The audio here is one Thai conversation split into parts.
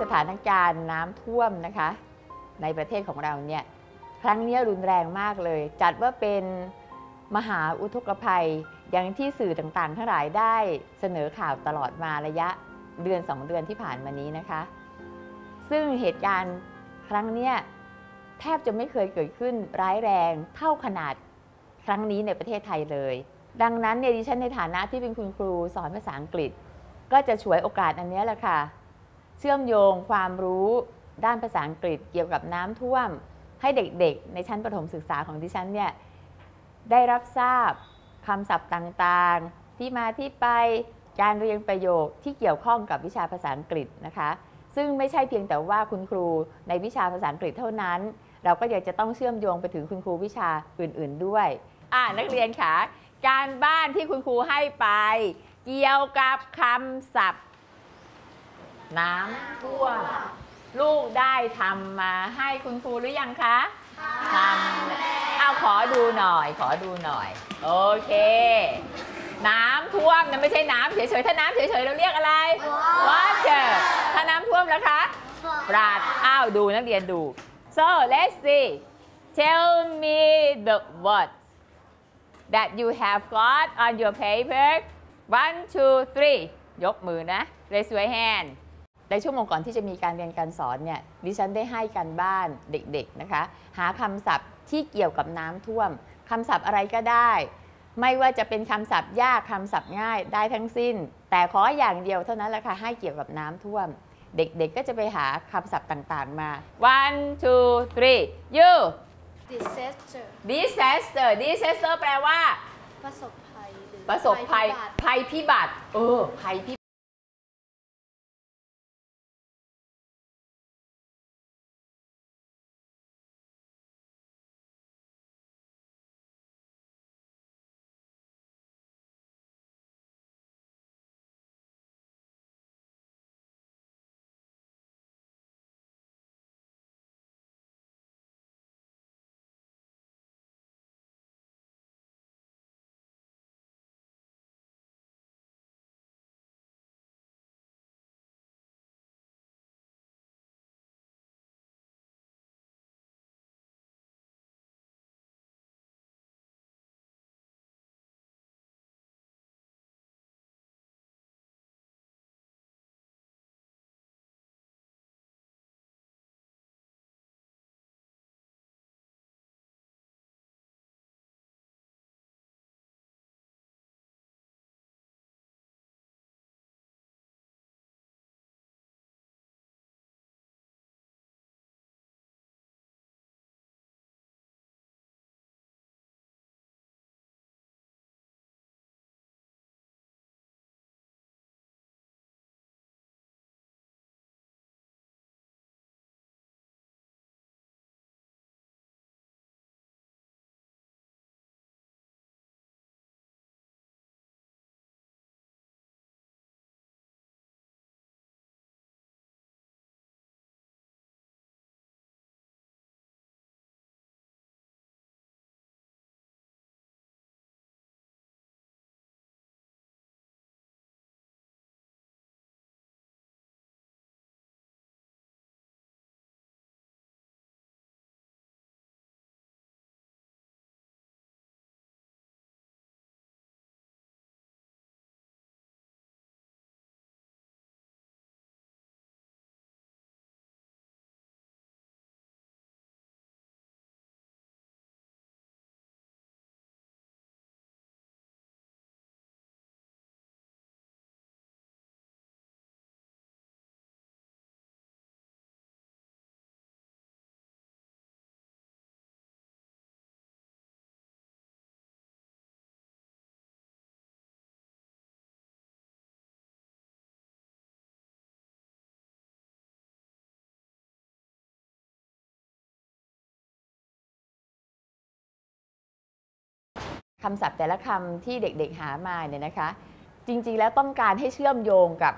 สถานการณ์น้ำท่วมนะคะ ในประเทศของเราเนี่ยครั้งนี้รุนแรงมากเลย จัดว่าเป็นมหาอุทกภัย อย่างที่สื่อต่างๆทั้งหลายได้เสนอข่าวตลอดมาระยะเดือน2เดือนที่ผ่านมานี้นะคะ ซึ่งเหตุการณ์ครั้งนี้แทบจะไม่เคยเกิดขึ้นร้ายแรงเท่าขนาดครั้งนี้ในประเทศไทยเลย ดังนั้นเนี่ยดิฉันในฐานะที่เป็นคุณครูสอนภาษาอังกฤษ ก็จะฉวยโอกาสอันนี้แหละค่ะ เชื่อมโยงความรู้ด้านภาษาอังกฤษเกี่ยวกับน้ำท่วม ให้เด็กๆ ในชั้นประถมศึกษาของดิฉันเนี่ยได้รับทราบคำศัพท์ต่างๆ ที่มาที่ไปการเรียนประโยคที่เกี่ยวข้องกับวิชาภาษาอังกฤษนะคะ ซึ่งไม่ใช่เพียงแต่ว่าคุณครูในวิชาภาษาอังกฤษเท่านั้น เราก็อยากจะต้องเชื่อมโยงไปถึงคุณครูวิชาอื่นๆด้วยอ่านักเรียนคะการบ้านที่คุณครูให้ไป เกี่ยวกับคำศัพท์ น้ำท่วม ลูกได้ทำมาให้คุณครูหรือยังคะทำเอาขอดูหน่อย ขอดูหน่อย โอเค น้ำท่วมนะไม่ใช่น้ำเฉยๆ ถ้าน้ำเฉยๆ เราเรียกอะไร water ถ้าน้ำท่วมแล้วคะ flood อ้าวดูนักเรียนดู so let's see tell me the words that you have got on your paper one two three ยกมือนะ raise your hand ในชั่วโมงก่อนที่จะมีการเรียนการสอนเนี่ยดิฉันได้ให้กันบ้านเด็กๆนะคะ หาคำศัพท์ที่เกี่ยวกับน้ำท่วมคำศัพท์อะไรก็ได้ ไม่ว่าจะเป็นคำศัพท์ยากคำศัพท์ง่ายได้ทั้งสิ้น แต่ขออย่างเดียวเท่านั้นแหละค่ะให้เกี่ยวกับน้ำท่วม เด็กๆก็จะไปหาคำศัพท์ต่างๆมา one two three you disaster disaster disaster แปลว่า ประสบภัยหรือประสบภัยภัยพิบัติภัยพิบัติเออภัยพิ คำศัพท์แต่ละคำที่เด็กๆหามาเนี่ยนะคะ จริงๆแล้วต้องการให้เชื่อมโยงกับ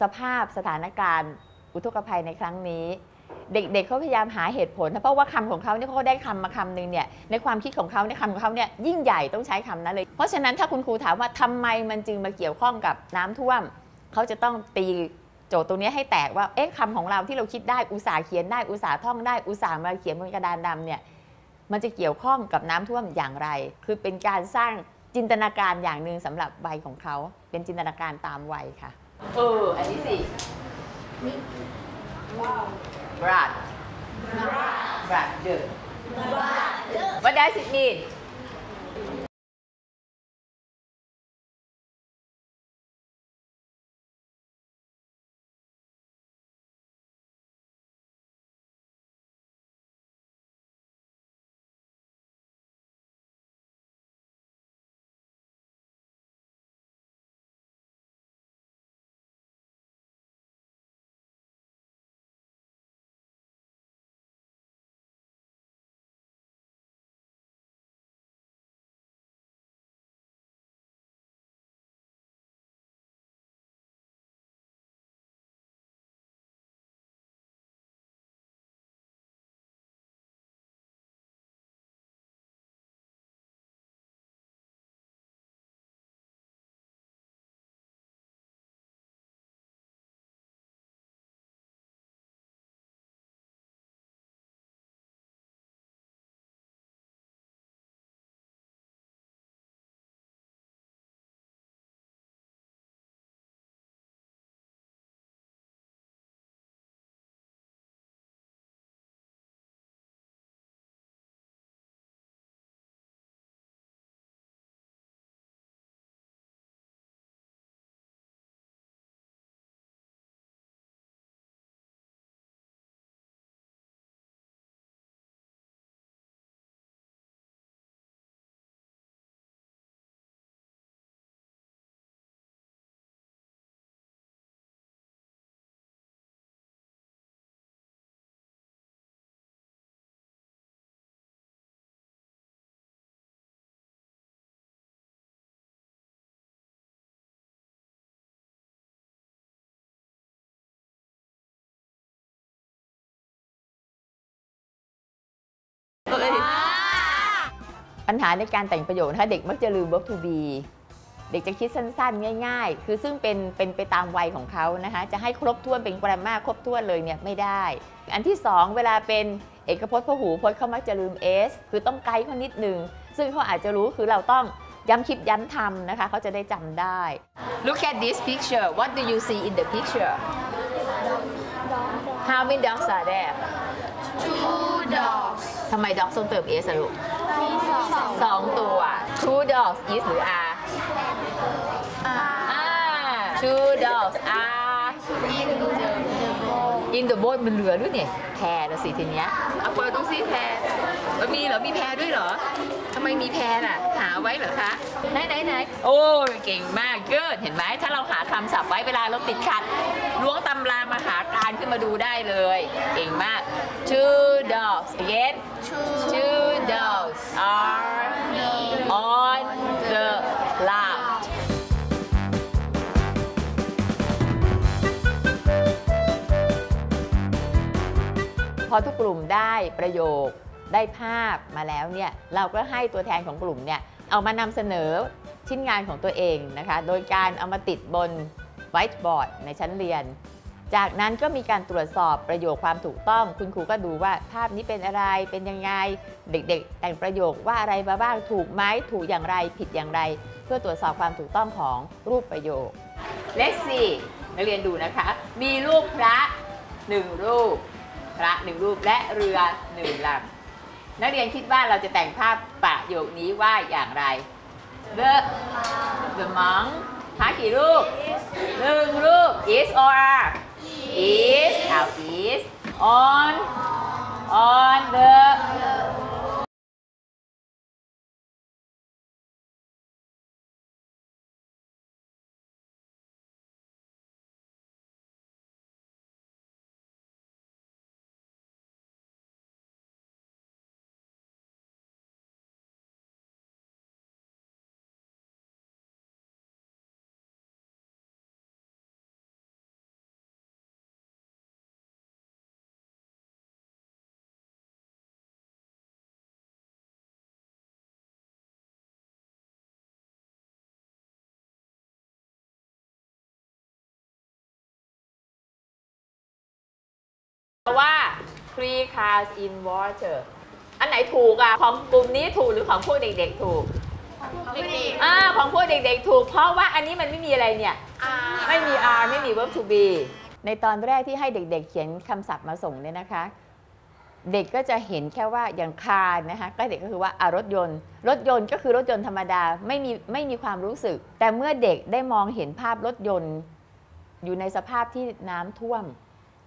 สภาพสถานการณ์ อุทกภัยในครั้งนี้ เด็กๆเขาพยายามหาเหตุผลเพราะว่าคำของเขาเนี่ยเขาได้คำมาคำหนึ่งเนี่ยในความคิดของเขาในยคำของเขาเนี่ยยิ่งใหญ่ต้องใช้คำนั้นเลย เพราะฉะนั้นถ้าคุณครูถามว่าทำไมมันจึงมาเกี่ยวข้องกับน้ำท่วม เขาจะต้องตีโจทย์ตรงนี้ให้แตกว่าเอ๊ะคำของเราที่เราคิดได้อุตสาห์เขียนได้อุตสาห์ท่องได้อุตสาห์มาเขียนบนกระดานดำเนี่ย มันจะเกี่ยวข้องกับน้ำท่วมอย่างไร คือเป็นการสร้างจินตนาการอย่างหนึ่งสำหรับวัยของเขา เป็นจินตนาการตามวัยค่ะ เออ อันนี้สิ blood blood what does it mean ปัญหาในการแต่งประโยคนะคะเด็กมักจะลืม verb to be เด็กจะคิดสั้นๆ ง่าย ๆ คือซึ่งเป็นเป็นไปตามวัยของเขานะคะ จะให้ครบถ้วนเป็นกรามาครบถ้วนเลยเนี่ยไม่ได้ อันที่ 2 เวลาเป็นเอกพจน์พหูพจน์เขามักจะลืม s คือต้องไกด์เขานิดนึง ซึ่งเขาอาจจะรู้คือเราต้องย้ำคิดย้ำทำนะคะเขาจะได้จำได้ Look at this picture what do you see in the picture How many dogs are there two dogs ทำไม dogs ต้องเติม s อะลูกมีสองสองตัว two dogs is หรือ are อ่าอ่า two dogs are in the boat มันเรือด้วยเนี่ยแพนะสิทีเนี้ยเอาเปิดตรงสิแพเออมีเหรอมีแพด้วยเหรอทำไมมีแพน่ะ หาไว้เหรอคะไหนไหนไหนโอ้ยเก่งมากเกิดเห็นไหมถ้าเราหาคำศัพท์ไว้เวลาเราติดขัดล้วงตำรามาหาการขึ้นมาดูได้เลย เก่งมาก two dogs again two dogs are on the left พอทุกกลุ่มได้ประโยคได้ภาพมาแล้วเนี่ยเราก็ให้ตัวแทนของกลุ่มเนี่ยเอามานำเสนอชิ้นงานของตัวเองนะคะ โดยการเอามาติดบนไวท์บอร์ดในชั้นเรียน จากนั้นก็มีการตรวจสอบประโยคความถูกต้อง คุณครูก็ดูว่าภาพนี้เป็นอะไรเป็นยังไง เด็กๆ แต่งประโยคว่าอะไรมาบ้างถูกไหมถูกอย่างไรผิดอย่างไร เพื่อตรวจสอบความถูกต้องของรูปประโยค Let's see นักเรียนดูนะคะ มีรูปพระหนึ่งรูป พระหนึ่งรูปและเรือหนึ่งลำนักเรียนคิดว่าเราจะแต่งภาพประโยคนี้ว่าอย่างไร The The monk พระกี่รูปหนึ่งรูป is or are is เอา is on on the ว่า three cars in water อันไหนถูกอะ ของกลุ่มนี้ถูกหรือของพวกเด็กๆถูกเด็กอ่าของพวกเด็กๆ ถูก เพราะว่าอันนี้มันไม่มีอะไรเนี่ยๆไม่มี are ไม่มี verb to be ในตอนแรกที่ให้เด็กๆ เขียนคำศัพท์มาส่งเนี่ยนะคะ เด็กก็จะเห็นแค่ว่าอย่างคาร์นะคะก็เด็กก็คือว่าอารถยนต์ รถยนต์ก็คือรถยนต์ธรรมดาไม่มีไม่มีความรู้สึก แต่เมื่อเด็กได้มองเห็นภาพรถยนต์ อยู่ในสภาพที่น้ำท่วม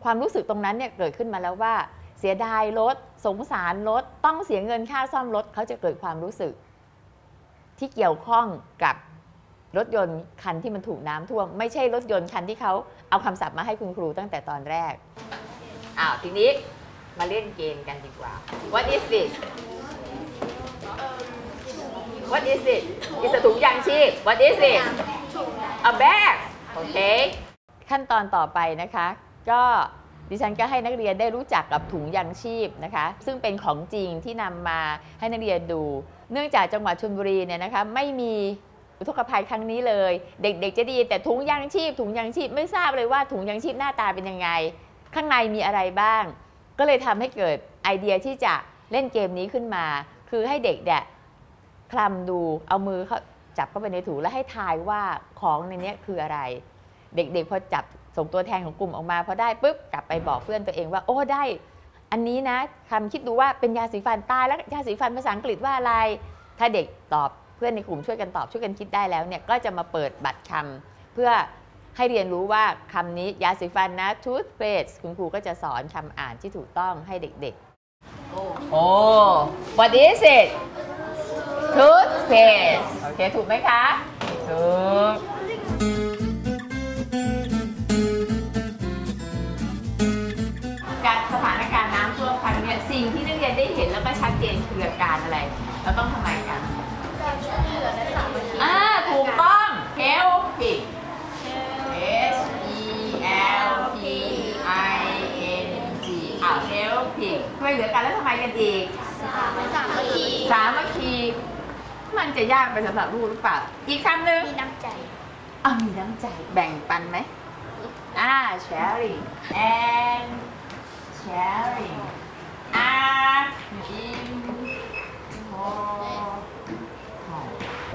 ความรู้สึกตรงนั้นเนี่ยเกิดขึ้นมาแล้วว่า เสียดายรถสงสารรถต้องเสียเงินค่าซ่อมรถเขาจะเกิดความรู้สึก ที่เกี่ยวข้องกับรถยนต์คันที่มันถูกน้ำท่วม ไม่ใช่รถยนต์คันที่เขาเอาคำศัพท์มาให้คุณครูตั้งแต่ตอนแรกอ้าวทีนี้มาเล่นเกมกันดีกว่า What is this What is it It's a ถุงยางชีพ What is it A bag โอเค ขั้นตอนต่อไปนะคะ ก็ดิฉันก็ให้นักเรียนได้รู้จักกับถุงยางชีพนะคะ ซึ่งเป็นของจริงที่นำมาให้นักเรียนดู เนื่องจากจังหวัดชลบุรีเนี่ยนะคะไม่มีอุทกภัยครั้งนี้เลย เด็กๆจะดีแต่ถุงยางชีพ ถุงยางชีพไม่ทราบเลยว่าถุงยางชีพหน้าตาเป็นยังไง ข้างในมีอะไรบ้าง ก็เลยทำให้เกิดไอเดียที่จะเล่นเกมนี้ขึ้นมา คือให้เด็กเนี่ยคลำดูเอามือเขาจับเข้าไปในถุงแล้วให้ทายว่าของในนี้คืออะไร เด็กๆพอจับ ส่งตัวแทนของกลุ่มออกมาพอได้ปุ๊บกลับไปบอกเพื่อนตัวเองว่าโอ้ได้ อันนี้นะคำคิดดูว่าเป็นยาสีฟันตายแล้วยาสีฟันภาษาอังกฤษว่าอะไร ถ้าเด็กตอบเพื่อนในกลุ่มช่วยกันตอบช่วยกันคิดได้แล้วเนี่ยก็จะมาเปิดบัตรคำเพื่อให้เรียนรู้ว่าคำนี้ยาสีฟันนะ toothpaste คุณครูก็จะสอนคำอ่านที่ถูกต้องให้เด็กๆ โอ้ what is it toothpaste โอเค ถูกไหมคะ ถูก ชัดเจนคืออาการอะไร เราต้องทำไมกันการช่วยเหลือและสามัคคีอ่าถูกต้อง helping H E L P I N G อ้าว helping ช่วยเหลือกันแล้วทำไมกันอีก สามัคคีสามัคคี มันจะยากไปสำหรับลูกหรือเปล่า อีกคำหนึ่งมีน้ำใจอะมีน้ำใจแบ่งปันไหมอ่า sharing and sharing are important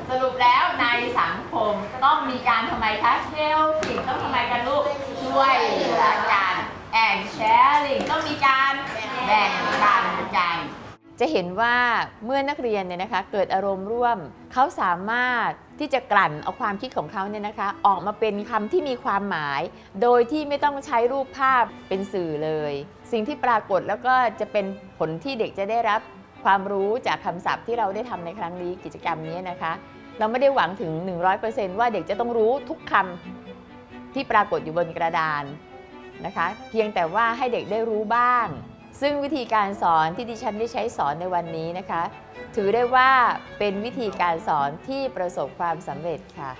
สรุปแล้วในสังคมต้องมีการทำไมคะ helping ต้องทำไมกันลูกช่วยเหลือกัน and sharing ต้องมีการแบ่งปันกันจะเห็นว่าเมื่อนักเรียนเนี่ยนะคะเกิดอารมณ์ร่วม เขาสามารถที่จะกลั่นเอาความคิดของเขาเนี่ยนะคะ ออกมาเป็นคำที่มีความหมาย โดยที่ไม่ต้องใช้รูปภาพเป็นสื่อเลย สิ่งที่ปรากฏแล้วก็จะเป็นผลที่เด็กจะได้รับความรู้จากคำศัพท์ที่เราได้ทำในครั้งนี้กิจกรรมนี้นะคะ เราไม่ได้หวังถึง 100%ว่าเด็กจะต้องรู้ทุกคำที่ปรากฏอยู่บนกระดานนะคะ เพียงแต่ว่าให้เด็กได้รู้บ้าง ซึ่งวิธีการสอนที่ดิฉันได้ใช้สอนในวันนี้นะคะ ถือได้ว่าเป็นวิธีการสอนที่ประสบความสำเร็จค่ะ